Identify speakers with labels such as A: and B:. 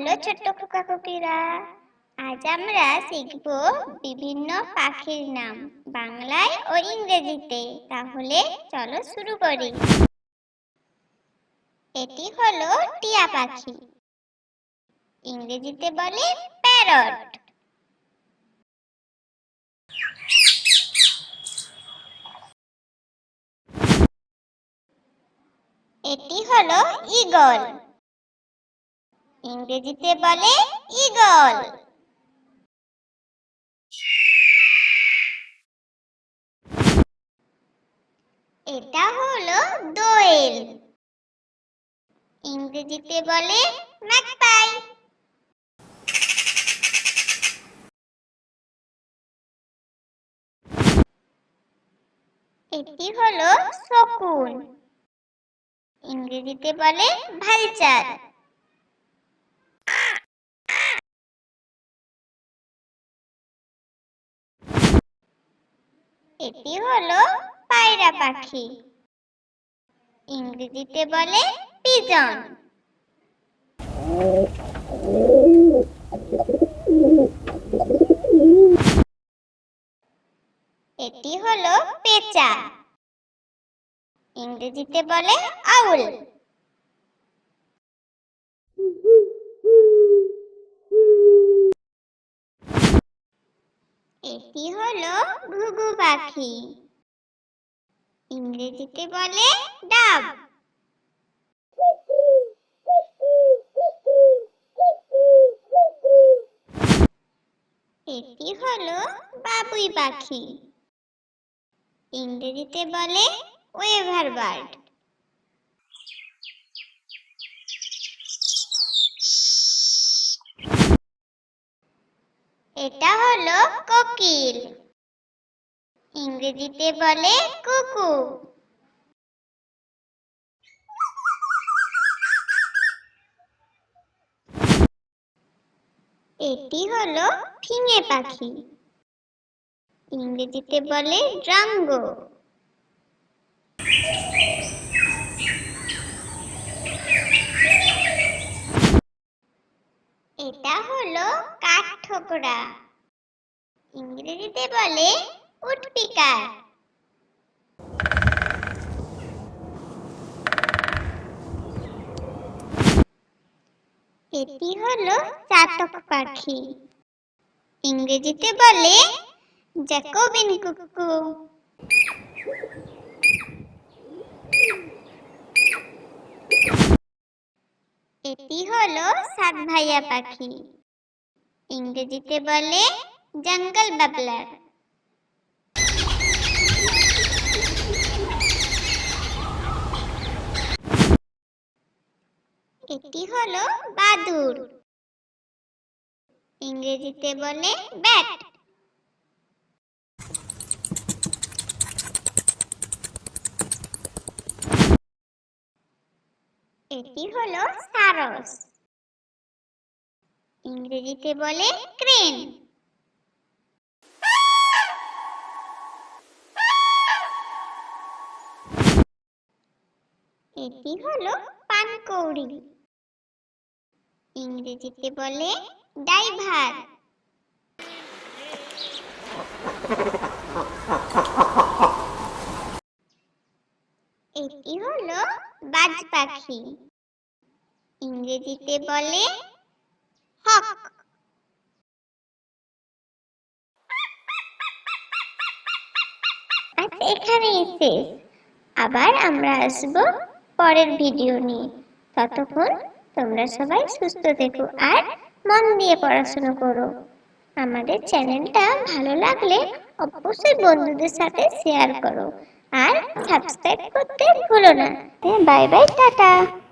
A: Hello ছোট্ট খোকা খোকিরা আজ আমরা শিখব বিভিন্ন পাখির নাম বাংলায় ও ইংরেজিতে। তাহলে চলো শুরু করি। এটি হলো টিয়া পাখি। ইংরেজিতে বলে প্যারট। এটি হলো ঈগল। ইংরেজিতে বলে ঈগল। এটা হলো দোয়েল। ইংরেজিতে বলে ম্যাকপাই। এটি হলো শকুন। ইংরেজিতে বলে ভালচার এটি হল পায়রা পাখি। ইংরেজিতে বলে পিজন। এটি হলো পেঁচা। ইংরেজিতে বলে আউল। এটি হলো ঘুঘু পাখি। ইংরেজিতে বলে ডাব। এটি হলো বাবুই পাখি। ইংরেজিতে বলে ওয়েভার বার্ড। এটা হলো কোকিল। ইংরেজিতে বলে কুকু। এটি হলো ফিঙে পাখি। ইংরেজিতে বলে ড্রাঙ্গো। এটা হলো কাঠঠোকরা। ইংরেজিতে বলে উটপিকার। এটি হলো চাতক পাখি। ইংরেজিতে বলে জ্যাকোবিন কুকু। এটি হলো সাত ভাইয়া পাখি। ইংরেজিতে বলে জঙ্গল বাবলার এটি হলো বাদুর ইংরেজিতে বলে ব্যাট। এটি হলো সারস। ইংরেজিতে বলে ক্রেন। এটি হলো পানকৌড়ি। ইংরেজিতে বলে ডাইভার। এটি হলো বাজ পাখি। ইংরেজিতে বলে হক। আজ এখানেই শেষ। আবার আমরা আসব পরের ভিডিও নিয়ে। ততক্ষণ তোমরা সবাই সুস্থ থেকো আর মন দিয়ে পড়াশোনা করো। আমাদের চ্যানেলটা ভালো লাগলে অবশ্যই বন্ধুদের সাথে শেয়ার করো আর সাবস্ক্রাইব করতে ভুলো না। Bye bye tata.